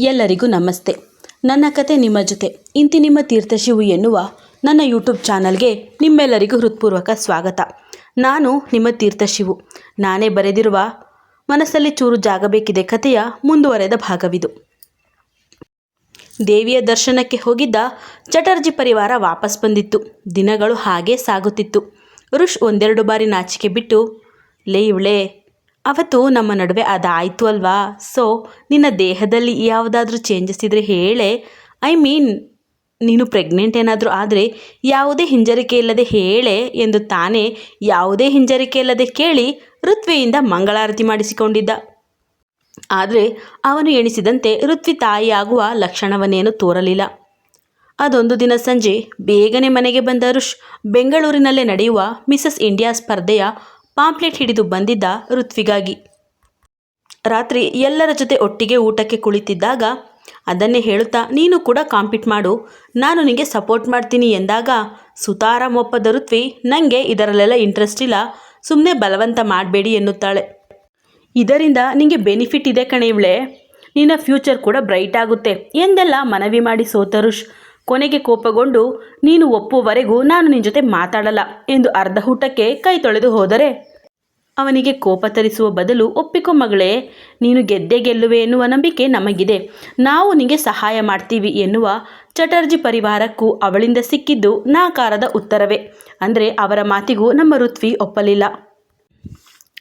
ಎಲ್ಲರಿಗೂ ನಮಸ್ತೆ. ನನ್ನ ಕತೆ ನಿಮ್ಮ ಜೊತೆ. ಇಂತಿ ನಿಮ್ಮ ತೀರ್ಥಶಿವು ಎನ್ನುವ ನನ್ನ ಯೂಟ್ಯೂಬ್ ಚಾನಲ್ಗೆ ನಿಮ್ಮೆಲ್ಲರಿಗೂ ಹೃತ್ಪೂರ್ವಕ ಸ್ವಾಗತ. ನಾನು ನಿಮ್ಮ ತೀರ್ಥಶಿವು. ನಾನೇ ಬರೆದಿರುವ ಮನಸ್ಸಲ್ಲಿ ಚೂರು ಜಾಗಬೇಕಿದೆ ಕಥೆಯ ಮುಂದುವರೆದ ಭಾಗವಿದು. ದೇವಿಯ ದರ್ಶನಕ್ಕೆ ಹೋಗಿದ್ದ ಚಟರ್ಜಿ ಪರಿವಾರ ವಾಪಸ್ ಬಂದಿತ್ತು. ದಿನಗಳು ಹಾಗೇ ಸಾಗುತ್ತಿತ್ತು. ಋಷ್ ಒಂದೆರಡು ಬಾರಿ ನಾಚಿಕೆ ಬಿಟ್ಟು, ಲೇ ಇವಳೆ ಅವತ್ತು ನಮ್ಮ ನಡುವೆ ಅದಾಯಿತು ಅಲ್ವಾ? ಸೊ ನಿನ್ನ ದೇಹದಲ್ಲಿ ಯಾವುದಾದ್ರೂ ಚೇಂಜಸ್ ಇದ್ದರೆ ಹೇಳೆ. ಐ ಮೀನ್ ನೀನು ಪ್ರೆಗ್ನೆಂಟ್ ಏನಾದರೂ ಆದರೆ ಯಾವುದೇ ಹಿಂಜರಿಕೆ ಇಲ್ಲದೆ ಹೇಳೆ ಎಂದು ತಾನೇ ಯಾವುದೇ ಹಿಂಜರಿಕೆ ಇಲ್ಲದೆ ಕೇಳಿ ಋತ್ವಿಯಿಂದ ಮಂಗಳಾರತಿ ಮಾಡಿಸಿಕೊಂಡಿದ್ದ. ಆದರೆ ಅವನು ಎಣಿಸಿದಂತೆ ಋತ್ವಿ ತಾಯಿಯಾಗುವ ಲಕ್ಷಣವನ್ನೇನು ತೋರಲಿಲ್ಲ. ಅದೊಂದು ದಿನ ಸಂಜೆ ಬೇಗನೆ ಮನೆಗೆ ಬಂದ ಋಷ್ ಬೆಂಗಳೂರಿನಲ್ಲೇ ನಡೆಯುವ ಮಿಸಸ್ ಇಂಡಿಯಾ ಸ್ಪರ್ಧೆಯ ಪಾಂಪ್ಲೆಟ್ ಹಿಡಿದು ಬಂದಿದ್ದ ಋತ್ವಿಗಾಗಿ. ರಾತ್ರಿ ಎಲ್ಲರ ಜೊತೆ ಒಟ್ಟಿಗೆ ಊಟಕ್ಕೆ ಕುಳಿತಿದ್ದಾಗ ಅದನ್ನೇ ಹೇಳುತ್ತಾ, ನೀನು ಕೂಡ ಕಾಂಪೀಟ್ ಮಾಡು. ನಾನು ನಿನಗೆ ಸಪೋರ್ಟ್ ಮಾಡ್ತೀನಿ ಎಂದಾಗ ಸುತಾರಾಮ್ ಒಪ್ಪದ ಋತ್ವಿ ನನಗೆ ಇದರಲ್ಲೆಲ್ಲ ಇಂಟ್ರೆಸ್ಟ್ ಇಲ್ಲ. ಸುಮ್ಮನೆ ಬಲವಂತ ಮಾಡಬೇಡಿ ಎನ್ನುತ್ತಾಳೆ. ಇದರಿಂದ ನಿಮಗೆ ಬೆನಿಫಿಟ್ ಇದೆ ಕಣೆ ಇವಳೆ ನಿನ್ನ ಫ್ಯೂಚರ್ ಕೂಡ ಬ್ರೈಟ್ ಆಗುತ್ತೆ ಎಂದೆಲ್ಲ ಮನವಿ ಮಾಡಿ ಸೋತ ಋಷ್ ಕೊನೆಗೆ ಕೋಪಗೊಂಡು, ನೀನು ಒಪ್ಪುವವರೆಗೂ ನಾನು ನಿನ್ನ ಜೊತೆ ಮಾತಾಡಲ್ಲ ಎಂದು ಅರ್ಧ ಊಟಕ್ಕೆ ಕೈ ತೊಳೆದು ಹೋದರೆ ಅವನಿಗೆ ಕೋಪ ತರಿಸುವ ಬದಲು ಒಪ್ಪಿಕೊ ಮಗಳೇ, ನೀನು ಗೆದ್ದೆ ಗೆಲ್ಲುವೆ ಎನ್ನುವ ನಂಬಿಕೆ ನಮಗಿದೆ. ನಾವು ನಿನಗೆ ಸಹಾಯ ಮಾಡ್ತೀವಿ ಎನ್ನುವ ಚಟರ್ಜಿ ಪರಿವಾರಕ್ಕೂ ಅವಳಿಂದ ಸಿಕ್ಕಿದ್ದು ನಾಕಾರದ ಉತ್ತರವೇ. ಅಂದರೆ ಅವರ ಮಾತಿಗೂ ನಮ್ಮ ಋತ್ವಿ ಒಪ್ಪಲಿಲ್ಲ.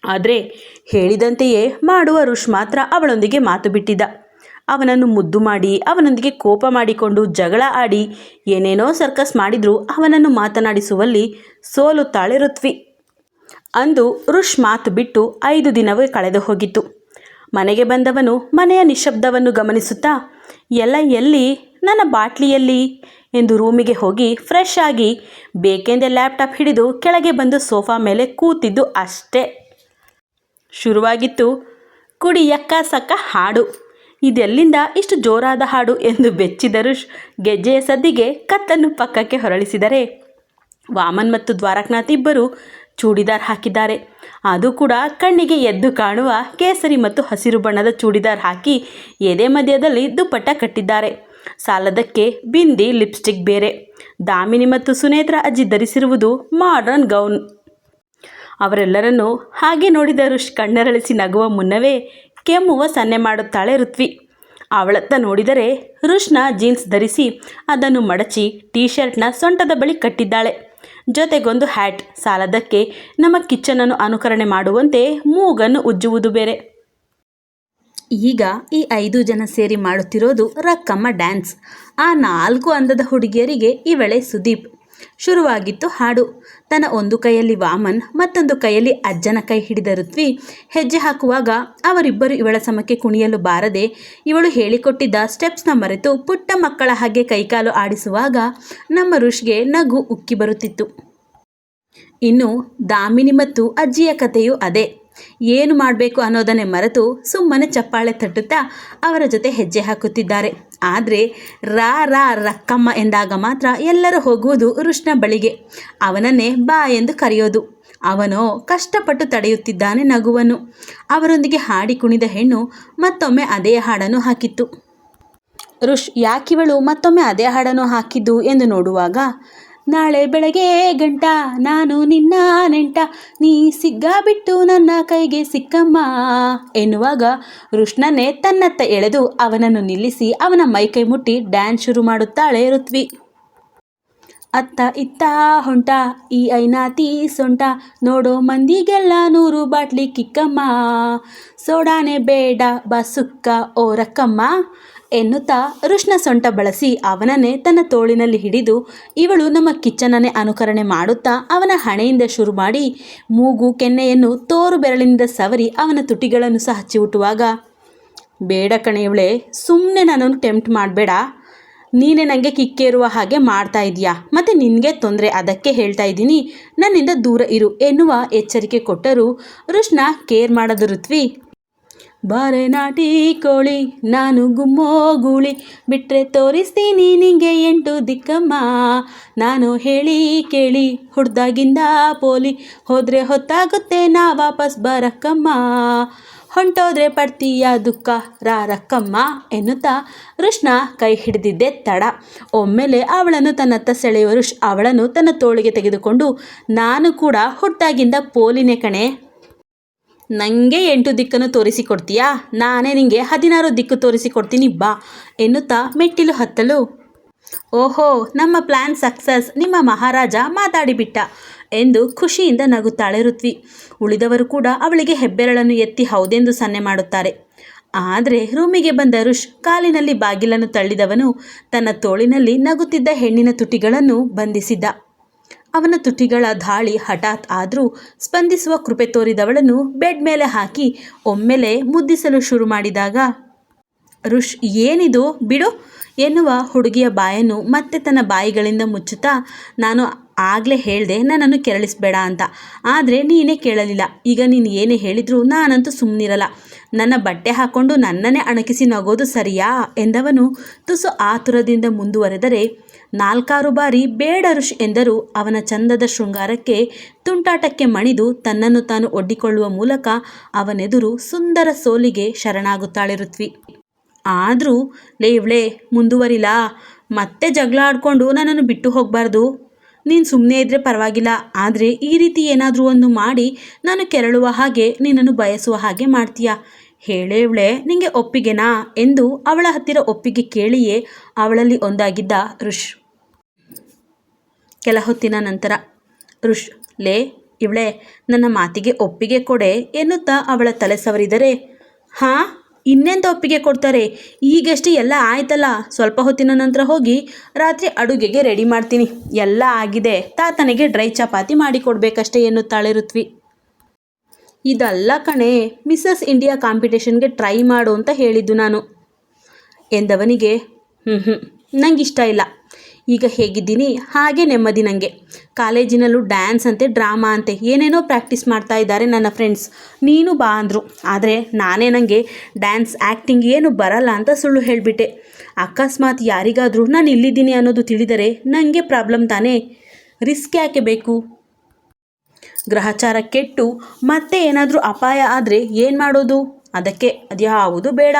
ಆದರೆ ಹೇಳಿದಂತೆಯೇ ಮಾಡುವ ಋಷ್ ಮಾತ್ರ ಅವಳೊಂದಿಗೆ ಮಾತು ಬಿಟ್ಟಿದ್ದ. ಅವನನ್ನು ಮುದ್ದು ಮಾಡಿ, ಅವನೊಂದಿಗೆ ಕೋಪ ಮಾಡಿಕೊಂಡು ಜಗಳ ಆಡಿ, ಏನೇನೋ ಸರ್ಕಸ್ ಮಾಡಿದರೂ ಅವನನ್ನು ಮಾತನಾಡಿಸುವಲ್ಲಿ ಸೋಲುತ್ತಾಳೆ ಋತ್ವಿ. ಅಂದು ರುಷ್ ಮಾತು ಬಿಟ್ಟು ಐದು ದಿನವೇ ಕಳೆದು ಹೋಗಿತ್ತು. ಮನೆಗೆ ಬಂದವನು ಮನೆಯ ನಿಶಬ್ದವನ್ನು ಗಮನಿಸುತ್ತಾ, ಎಲ್ಲ ಎಲ್ಲಿ? ನನ್ನ ಬಾಟ್ಲಿಯಲ್ಲಿ? ಎಂದು ರೂಮಿಗೆ ಹೋಗಿ ಫ್ರೆಶ್ ಆಗಿ ಬೇಕೆಂದೇ ಲ್ಯಾಪ್ಟಾಪ್ ಹಿಡಿದು ಕೆಳಗೆ ಬಂದು ಸೋಫಾ ಮೇಲೆ ಕೂತಿದ್ದು ಅಷ್ಟೇ. ಶುರುವಾಗಿತ್ತು, ಕುಡಿ ಯಕ್ಕ ಸಕ್ಕ ಹಾಡು. ಇದೆಲ್ಲಿಂದ ಇಷ್ಟು ಜೋರಾದ ಹಾಡು? ಎಂದು ಬೆಚ್ಚಿದರು ಗೆಜ್ಜೆಯ ಸದ್ದಿಗೆ ಕತ್ತನ್ನು ಪಕ್ಕಕ್ಕೆ ಹೊರಳಿಸಿದರೆ, ವಾಮನ್ ಮತ್ತು ದ್ವಾರಕನಾಥ್ ಇಬ್ಬರು ಚೂಡಿದಾರ್ ಹಾಕಿದ್ದಾರೆ. ಅದು ಕೂಡ ಕಣ್ಣಿಗೆ ಎದ್ದು ಕಾಣುವ ಕೇಸರಿ ಮತ್ತು ಹಸಿರು ಬಣ್ಣದ ಚೂಡಿದಾರ್ ಹಾಕಿ ಎದೆ ಮಧ್ಯದಲ್ಲಿ ದುಪ್ಪಟ್ಟ ಕಟ್ಟಿದ್ದಾರೆ. ಸಾಲದಕ್ಕೆ ಬಿಂದಿ ಲಿಪ್ಸ್ಟಿಕ್ ಬೇರೆ. ದಾಮಿನಿ ಮತ್ತು ಸುನೇತ್ರ ಅಜ್ಜಿ ಧರಿಸಿರುವುದು ಮಾಡರ್ನ್ ಗೌನ್ ಅವರೆಲ್ಲರನ್ನೂ ಹಾಗೆ ನೋಡಿದ ಋಷ್ ಕಣ್ಣರಳಿಸಿ ನಗುವ ಮುನ್ನವೇ ಕೆಮ್ಮುವ ಸನ್ನೆ ಮಾಡುತ್ತಾಳೆ ಋತ್ವಿ. ಅವಳತ್ತ ನೋಡಿದರೆ ಋಷ್ನ ಜೀನ್ಸ್ ಧರಿಸಿ ಅದನ್ನು ಮಡಚಿ ಟೀ ಶರ್ಟ್ನ ಸೊಂಟದ ಬಳಿ ಕಟ್ಟಿದ್ದಾಳೆ. ಜೊತೆಗೊಂದು ಹ್ಯಾಟ್ ಸಾಲದಕ್ಕೆ ನಮ್ಮ ಕಿಚ್ಚನನ್ನು ಅನುಕರಣೆ ಮಾಡುವಂತೆ ಮೂಗನ್ನು ಉಜ್ಜುವುದು ಬೇರೆ. ಈಗ ಈ ಐದು ಜನ ಸೇರಿ ಮಾಡುತ್ತಿರೋದು ರಕ್ಕಮ್ಮ ಡ್ಯಾನ್ಸ್. ಆ ನಾಲ್ಕು ಅಂದದ ಹುಡುಗಿಯರಿಗೆ ಈ ವೇಳೆ ಸುದೀಪ್ ಶುರುವಾಗಿತ್ತು ಹಾಡು. ತನ್ನ ಒಂದು ಕೈಯಲ್ಲಿ ವಾಮನ್, ಮತ್ತೊಂದು ಕೈಯಲ್ಲಿ ಅಜ್ಜನ ಕೈ ಹಿಡಿದ ಋತ್ವಿ ಹೆಜ್ಜೆ ಹಾಕುವಾಗ ಅವರಿಬ್ಬರು ಇವಳ ಸಮಕ್ಕೆ ಕುಣಿಯಲು ಬಾರದೆ ಇವಳು ಹೇಳಿಕೊಟ್ಟಿದ್ದ ಸ್ಟೆಪ್ಸ್ನ ಮರೆತು ಪುಟ್ಟ ಮಕ್ಕಳ ಹಾಗೆ ಕೈಕಾಲು ಆಡಿಸುವಾಗ ನಮ್ಮ ಋಷ್ಗೆ ನಗು ಉಕ್ಕಿ ಬರುತ್ತಿತ್ತು. ಇನ್ನು ದಾಮಿನಿ ಮತ್ತು ಅಜ್ಜಿಯ ಕಥೆಯೂ ಅದೇ. ಏನು ಮಾಡಬೇಕು ಅನ್ನೋದನ್ನೇ ಮರೆತು ಸುಮ್ಮನೆ ಚಪ್ಪಾಳೆ ತಟ್ಟುತ್ತಾ ಅವರ ಜೊತೆ ಹೆಜ್ಜೆ ಹಾಕುತ್ತಿದ್ದಾರೆ. ಆದರೆ ರಾ ರಾ, ರಕ್ಕಮ್ಮ ಎಂದಾಗ ಮಾತ್ರ ಎಲ್ಲರೂ ಹೋಗುವುದು ಋಷ್ಣ ಬಳಿಗೆ. ಅವನನ್ನೇ ಬಾ ಎಂದು ಕರೆಯೋದು. ಅವನೋ ಕಷ್ಟಪಟ್ಟು ತಡೆಯುತ್ತಿದ್ದಾನೆ ನಗುವನ್ನು ಅವರೊಂದಿಗೆ ಹಾಡಿ ಕುಣಿದ ಹೆಣ್ಣು ಮತ್ತೊಮ್ಮೆ ಅದೇ ಹಾಡನ್ನು ಹಾಕಿತ್ತು. ಋಷ್, ಯಾಕಿವಳು ಮತ್ತೊಮ್ಮೆ ಅದೇ ಹಾಡನ್ನು ಹಾಕಿದ್ದು ಎಂದು ನೋಡುವಾಗ ನಾಳೆ ಬೆಳಗ್ಗೆ ಗಂಟ, ನಾನು ನಿನ್ನ ನೆಂಟ. ನೀ ಸಿಗ್ಗ ಬಿಟ್ಟು ನನ್ನ ಕೈಗೆ ಸಿಕ್ಕಮ್ಮ. ಎನ್ನುವಾಗ ಋಷ್ಣನೇ ತನ್ನತ್ತ ಎಳೆದು ಅವನನ್ನು ನಿಲ್ಲಿಸಿ ಅವನ ಮೈಕೈ ಮುಟ್ಟಿ ಡ್ಯಾನ್ಸ್ ಶುರು ಮಾಡುತ್ತಾಳೆ ಋತ್ವಿ. ಅತ್ತ ಇತ್ತ ಹೊಂಟ, ಈ ಐನಾತಿ ಸೊಂಟ. ನೋಡೋ ಮಂದಿಗೆಲ್ಲ ನೂರು ಬಾಟ್ಲಿ ಕಿಕ್ಕಮ್ಮ. ಸೋಡಾನೆ ಬೇಡ ಬಸುಕ್ಕ ಓ ರಕ್ಕಮ್ಮ ಎನ್ನುತ್ತಾ ಋಷ್ಣ ಸೊಂಟ ಬಳಸಿ ಅವನನ್ನೇ ತನ್ನ ತೋಳಿನಲ್ಲಿ ಹಿಡಿದು ಇವಳು ನಮ್ಮ ಕಿಚ್ಚನನ್ನೇ ಅನುಕರಣೆ ಮಾಡುತ್ತಾ ಅವನ ಹಣೆಯಿಂದ ಶುರು ಮಾಡಿ ಮೂಗು ಕೆನ್ನೆಯನ್ನು ತೋರು ಬೆರಳಿನಿಂದ ಸವರಿ ಅವನ ತುಟಿಗಳನ್ನು ಸಹ ಚಿವುಟುವಾಗ, ಬೇಡ ಕಣೆ ಇವಳೆ ಸುಮ್ಮನೆ ನನ್ನನ್ನು ಟೆಂಪ್ಟ್ ಮಾಡಬೇಡ. ನೀನೇ ನನಗೆ ಕಿಕ್ಕೇರುವ ಹಾಗೆ ಮಾಡ್ತಾ ಇದೀಯಾ ಮತ್ತು ನಿನಗೆ ತೊಂದರೆ ಅದಕ್ಕೆ ಹೇಳ್ತಾ ಇದ್ದೀನಿ. ನನ್ನಿಂದ ದೂರ ಇರು ಎನ್ನುವ ಎಚ್ಚರಿಕೆ ಕೊಟ್ಟರು ಋಷ್ಣ ಕೇರ್ ಮಾಡದ ಋತ್ವಿ ಬಾರೆ ನಾಟಿ ಕೋಳಿ, ನಾನು ಗುಮ್ಮೋಗುಳಿ ಬಿಟ್ರೆ ತೋರಿಸ್ತೀನಿ ನಿಂಗೆ ಎಂಟು ದಿಕ್ಕಮ್ಮ. ನಾನು ಹೇಳಿ ಕೇಳಿ, ಹುಡ್ದಾಗಿಂದ ಪೋಲಿ. ಹೋದರೆ ಹೊತ್ತಾಗುತ್ತೆ ನಾ ವಾಪಸ್ ಬರಕ್ಕಮ್ಮ. ಹೊಂಟೋದ್ರೆ ಪಡ್ತೀಯ ದುಃಖ, ರಾರಕ್ಕಮ್ಮ ಎನ್ನುತ್ತಾ ಋಷ್ನ ಕೈ ಹಿಡಿದಿದ್ದೆ ತಡ. ಒಮ್ಮೆಲೆ ಅವಳನ್ನು ತನ್ನತ್ತ ಸೆಳೆಯುವ ಋಷ್ ಅವಳನ್ನು ತನ್ನ ತೋಳಿಗೆ ತೆಗೆದುಕೊಂಡು, ನಾನು ಕೂಡ ಹುಟ್ಟಾಗಿಂದ ಪೋಲಿನೇ ಕಣೆ. ನನಗೆ ಎಂಟು ದಿಕ್ಕನ್ನು ತೋರಿಸಿಕೊಡ್ತೀಯಾ? ನಾನೇ ನಿನಗೆ ಹದಿನಾರು ದಿಕ್ಕು ತೋರಿಸಿಕೊಡ್ತೀನಿ ಬಾ, ಎನ್ನುತ್ತಾ ಮೆಟ್ಟಿಲು ಹತ್ತಲು. ಓಹೋ, ನಮ್ಮ ಪ್ಲ್ಯಾನ್ ಸಕ್ಸಸ್ ನಿಮ್ಮ ಮಹಾರಾಜ ಮಾತಾಡಿಬಿಟ್ಟ ಎಂದು ಖುಷಿಯಿಂದ ನಗುತ್ತಾಳೆ ಋತ್ವಿ. ಉಳಿದವರು ಕೂಡ ಅವಳಿಗೆ ಹೆಬ್ಬೆರಳನ್ನು ಎತ್ತಿ ಹೌದೆಂದು ಸನ್ನೆ ಮಾಡುತ್ತಾರೆ. ಆದರೆ ರೂಮಿಗೆ ಬಂದ ಋಷ್ ಕಾಲಿನಲ್ಲಿ ಬಾಗಿಲನ್ನು ತಳ್ಳಿದವನು ತನ್ನ ತೋಳಿನಲ್ಲಿ ನಗುತ್ತಿದ್ದ ಹೆಣ್ಣಿನ ತುಟಿಗಳನ್ನು ಬಂಧಿಸಿದ್ದ. ಅವನ ತುಟಿಗಳ ಧಾಳಿ ಹಠಾತ್ ಆದರೂ ಸ್ಪಂದಿಸುವ ಕೃಪೆ ತೋರಿದವಳನ್ನು ಬೆಡ್ ಮೇಲೆ ಹಾಕಿ ಒಮ್ಮೆಲೆ ಮುದ್ದಿಸಲು ಶುರು ಮಾಡಿದಾಗ, ಋಷ್, ಏನಿದು? ಬಿಡು! ಎನ್ನುವ ಹುಡುಗಿಯ ಬಾಯನ್ನು ಮತ್ತೆ ತನ್ನ ಬಾಯಿಗಳಿಂದ ಮುಚ್ಚುತ್ತಾ, ನಾನು ಆಗಲೇ ಹೇಳಿದೆ ನನ್ನನ್ನು ಕೆರಳಿಸಬೇಡ ಅಂತ. ಆದರೆ ನೀನೇ ಕೇಳಲಿಲ್ಲ. ಈಗ ನೀನು ಏನೇ ಹೇಳಿದರೂ ನಾನಂತೂ ಸುಮ್ಮನಿರಲ್ಲ ನನ್ನ ಬಟ್ಟೆ ಹಾಕ್ಕೊಂಡು ನನ್ನನ್ನೇ ಅಣಕಿಸಿ ನಗೋದು ಸರಿಯಾ? ಎಂದವನು ತುಸು ಆತುರದಿಂದ ಮುಂದುವರೆದರೆ ನಾಲ್ಕಾರು ಬಾರಿ ಬೇಡ ಋಷ್ ಎಂದರೂ. ಅವನ ಚಂದದ ಶೃಂಗಾರಕ್ಕೆ ತುಂಟಾಟಕ್ಕೆ ಮಣಿದು ತನ್ನನ್ನು ತಾನು ಒಡ್ಡಿಕೊಳ್ಳುವ ಮೂಲಕ ಅವನೆದುರು ಸುಂದರ ಸೋಲಿಗೆ ಶರಣಾಗುತ್ತಾಳೆ ಋತ್ವಿ. ಆದರೂ, ಲೇ ಇವಳೇ, ಮುಂದುವರಿಲಾ? ಮತ್ತೆ ಜಗಳ ಆಡಿಕೊಂಡು ನನ್ನನ್ನು ಬಿಟ್ಟು ಹೋಗಬಾರ್ದು. ನೀನು ಸುಮ್ಮನೆ ಇದ್ದರೆ ಪರವಾಗಿಲ್ಲ. ಆದರೆ ಈ ರೀತಿ ಏನಾದರೂ ಒಂದು ಮಾಡಿ ನಾನು ಕೆರಳುವ ಹಾಗೆ ನಿನ್ನನ್ನು ಬಯಸುವ ಹಾಗೆ ಮಾಡ್ತೀಯಾ? ಹೇಳೇ ಇವಳೆ ನಿಂಗೆ ಒಪ್ಪಿಗೆನಾ? ಎಂದು ಅವಳ ಹತ್ತಿರ ಒಪ್ಪಿಗೆ ಕೇಳಿಯೇ ಅವಳಲ್ಲಿ ಒಂದಾಗಿದ್ದ ಋಷ್. ಕೆಲ ಹೊತ್ತಿನ ನಂತರ ಋಷ್, ಲೇ, ಇವಳೆ, ನನ್ನ ಮಾತಿಗೆ ಒಪ್ಪಿಗೆ ಕೊಡೆ ಎನ್ನುತ್ತಾ ಅವಳ ತಲೆ ಸವರಿದರೆ, ಹಾಂ, ಇನ್ನೆಂತ ಒಪ್ಪಿಗೆ ಕೊಡ್ತಾರೆ? ಈಗಷ್ಟೇ ಎಲ್ಲ ಆಯ್ತಲ್ಲ, ಸ್ವಲ್ಪ ಹೊತ್ತಿನ ನಂತರ ಹೋಗಿ ರಾತ್ರಿ ಅಡುಗೆಗೆ ರೆಡಿ ಮಾಡ್ತೀನಿ. ಎಲ್ಲ ಆಗಿದೆ, ತಾತನಿಗೆ ಡ್ರೈ ಚಪಾತಿ ಮಾಡಿಕೊಡ್ಬೇಕಷ್ಟೇ ಎನ್ನುತ್ತಾಳೆ ಋತ್ವಿ. ಇದಲ್ಲ ಕಣೆ, ಮಿಸಸ್ ಇಂಡಿಯಾ ಕಾಂಪಿಟೇಷನ್ಗೆ ಟ್ರೈ ಮಾಡು ಅಂತ ಹೇಳಿದ್ದು ನಾನು. ಎಂದವನಿಗೆ ಹ್ಞೂ ಹ್ಞೂ ನಂಗೆ ಇಷ್ಟ ಇಲ್ಲ. ಈಗ ಹೇಗಿದ್ದೀನಿ? ಹಾಗೆ ನೆಮ್ಮದಿ ನನಗೆ ಕಾಲೇಜಿನಲ್ಲೂ ಡ್ಯಾನ್ಸ್ ಅಂತೆ, ಡ್ರಾಮಾ ಅಂತೆ, ಏನೇನೋ ಪ್ರಾಕ್ಟೀಸ್ ಮಾಡ್ತಾ ಇದ್ದಾರೆ ನನ್ನ ಫ್ರೆಂಡ್ಸ್. ನೀನು ಬಾ ಅಂದರು. ಆದರೆ ನಾನೇ ನನಗೆ ಡ್ಯಾನ್ಸ್ ಆ್ಯಕ್ಟಿಂಗ್ ಏನು ಬರಲ್ಲ ಅಂತ ಸುಳ್ಳು ಹೇಳಿಬಿಟ್ಟೆ. ಅಕಸ್ಮಾತ್ ಯಾರಿಗಾದರೂ ನಾನು ಇಲ್ಲಿದ್ದೀನಿ ಅನ್ನೋದು ತಿಳಿದರೆ ನನಗೆ ಪ್ರಾಬ್ಲಮ್ ತಾನೇ. ರಿಸ್ಕ್ ಯಾಕೆ ಬೇಕು? ಗ್ರಹಚಾರ ಕೆಟ್ಟು ಮತ್ತೆ ಏನಾದರೂ ಅಪಾಯ ಆದರೆ ಏನು ಮಾಡೋದು? ಅದಕ್ಕೆ ಅದ್ಯಾವುದು ಬೇಡ.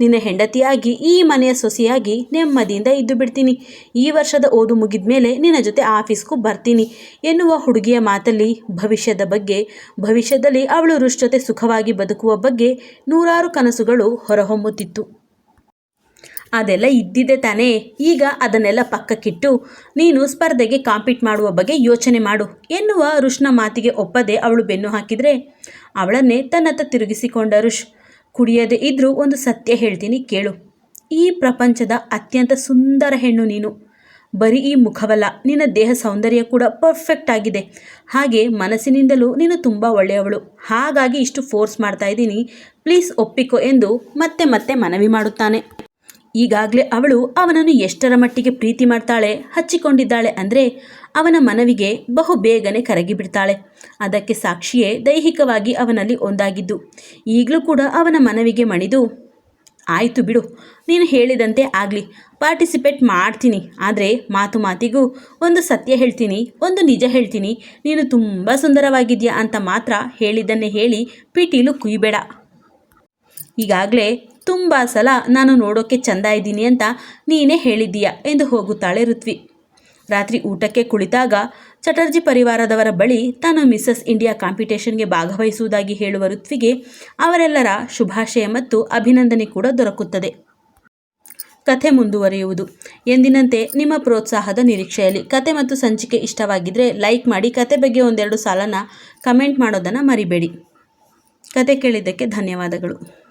ನಿನ್ನ ಹೆಂಡತಿಯಾಗಿ, ಈ ಮನೆಯ ಸೊಸೆಯಾಗಿ ನೆಮ್ಮದಿಯಿಂದ ಇದ್ದು ಬಿಡ್ತೀನಿ. ಈ ವರ್ಷದ ಓದು ಮುಗಿದ ಮೇಲೆ ನಿನ್ನ ಜೊತೆ ಆಫೀಸ್ಗೂ ಬರ್ತೀನಿ ಎನ್ನುವ ಹುಡುಗಿಯ ಮಾತಲ್ಲಿ ಭವಿಷ್ಯದ ಬಗ್ಗೆ, ಭವಿಷ್ಯದಲ್ಲಿ ಅವಳು ರುಷ್ ಜೊತೆ ಸುಖವಾಗಿ ಬದುಕುವ ಬಗ್ಗೆ ನೂರಾರು ಕನಸುಗಳು ಹೊರಹೊಮ್ಮುತ್ತಿತ್ತು. ಅದೆಲ್ಲ ಇದ್ದಿದೆ ತಾನೇ? ಈಗ ಅದನ್ನೆಲ್ಲ ಪಕ್ಕಕ್ಕಿಟ್ಟು ನೀನು ಸ್ಪರ್ಧೆಗೆ ಕಾಂಪೀಟ್ ಮಾಡುವ ಬಗ್ಗೆ ಯೋಚನೆ ಮಾಡು. ಎನ್ನುವ ಋಷ್ನ ಮಾತಿಗೆ ಒಪ್ಪದೆ ಅವಳು ಬೆನ್ನು ಹಾಕಿದರೆ, ಅವಳನ್ನೇ ತನ್ನತ್ತ ತಿರುಗಿಸಿಕೊಂಡ ಋಷ್ ಕುಡಿಯದೆ ಇದ್ದರೂ ಒಂದು ಸತ್ಯ ಹೇಳ್ತೀನಿ ಕೇಳು. ಈ ಪ್ರಪಂಚದ ಅತ್ಯಂತ ಸುಂದರ ಹೆಣ್ಣು ನೀನು. ಬರೀ ಈ ಮುಖವಲ್ಲ, ನಿನ್ನ ದೇಹ ಸೌಂದರ್ಯ ಕೂಡ ಪರ್ಫೆಕ್ಟ್ ಆಗಿದೆ. ಹಾಗೆ ಮನಸ್ಸಿನಿಂದಲೂ ನೀನು ತುಂಬ ಒಳ್ಳೆಯವಳು. ಹಾಗಾಗಿ ಇಷ್ಟು ಫೋರ್ಸ್ ಮಾಡ್ತಾ ಇದ್ದೀನಿ. ಪ್ಲೀಸ್ ಒಪ್ಪಿಕೊ ಎಂದು ಮತ್ತೆ ಮತ್ತೆ ಮನವಿ ಮಾಡುತ್ತಾನೆ. ಈಗಾಗಲೇ ಅವಳು ಅವನನ್ನು ಎಷ್ಟರ ಮಟ್ಟಿಗೆ ಪ್ರೀತಿ ಮಾಡ್ತಾಳೆ, ಹಚ್ಚಿಕೊಂಡಿದ್ದಾಳೆ ಅಂದರೆ ಅವನ ಮನವಿಗೆ ಬಹು ಬೇಗನೆ ಕರಗಿಬಿಡ್ತಾಳೆ. ಅದಕ್ಕೆ ಸಾಕ್ಷಿಯೇ ದೈಹಿಕವಾಗಿ ಅವನಲ್ಲಿ ಒಂದಾಗಿದ್ದು. ಈಗಲೂ ಕೂಡ ಅವನ ಮನವಿಗೆ ಮಣಿದು, ಆಯಿತು ಬಿಡು, ನೀನು ಹೇಳಿದಂತೆ ಆಗಲಿ, ಪಾರ್ಟಿಸಿಪೇಟ್ ಮಾಡ್ತೀನಿ. ಆದರೆ ಮಾತು ಮಾತಿಗೂ ಒಂದು ಸತ್ಯ ಹೇಳ್ತೀನಿ, ಒಂದು ನಿಜ ಹೇಳ್ತೀನಿ. ನೀನು ತುಂಬ ಸುಂದರವಾಗಿದೆಯಾ ಅಂತ ಮಾತ್ರ ಹೇಳಿದ್ದನ್ನೇ ಹೇಳಿ ಪಿಟೀಲು ಕುಯ್ಬೇಡ. ಈಗಾಗಲೇ ತುಂಬ ಸಲ ನಾನು ನೋಡೋಕ್ಕೆ ಚಂದ ಇದ್ದೀನಿ ಅಂತ ನೀನೇ ಹೇಳಿದ್ದೀಯ ಎಂದು ಹೋಗುತ್ತಾಳೆ ಋತ್ವಿ. ರಾತ್ರಿ ಊಟಕ್ಕೆ ಕುಳಿತಾಗ ಚಟರ್ಜಿ ಪರಿವಾರದವರ ಬಳಿ ತಾನು ಮಿಸಸ್ ಇಂಡಿಯಾ ಕಾಂಪಿಟೇಷನ್ಗೆ ಭಾಗವಹಿಸುವುದಾಗಿ ಹೇಳುವ ಋತ್ವಿಗೆ ಅವರೆಲ್ಲರ ಶುಭಾಶಯ ಮತ್ತು ಅಭಿನಂದನೆ ಕೂಡ ದೊರಕುತ್ತದೆ. ಕಥೆ ಮುಂದುವರಿಯುವುದು. ಎಂದಿನಂತೆ ನಿಮ್ಮ ಪ್ರೋತ್ಸಾಹದ ನಿರೀಕ್ಷೆಯಲ್ಲಿ ಕತೆ ಮತ್ತು ಸಂಚಿಕೆ ಇಷ್ಟವಾಗಿದ್ದರೆ ಲೈಕ್ ಮಾಡಿ ಕತೆ ಬಗ್ಗೆ ಒಂದೆರಡು ಸಾಲನ ಕಮೆಂಟ್ ಮಾಡೋದನ್ನು ಮರಿಬೇಡಿ. ಕತೆ ಕೇಳಿದ್ದಕ್ಕೆ ಧನ್ಯವಾದಗಳು.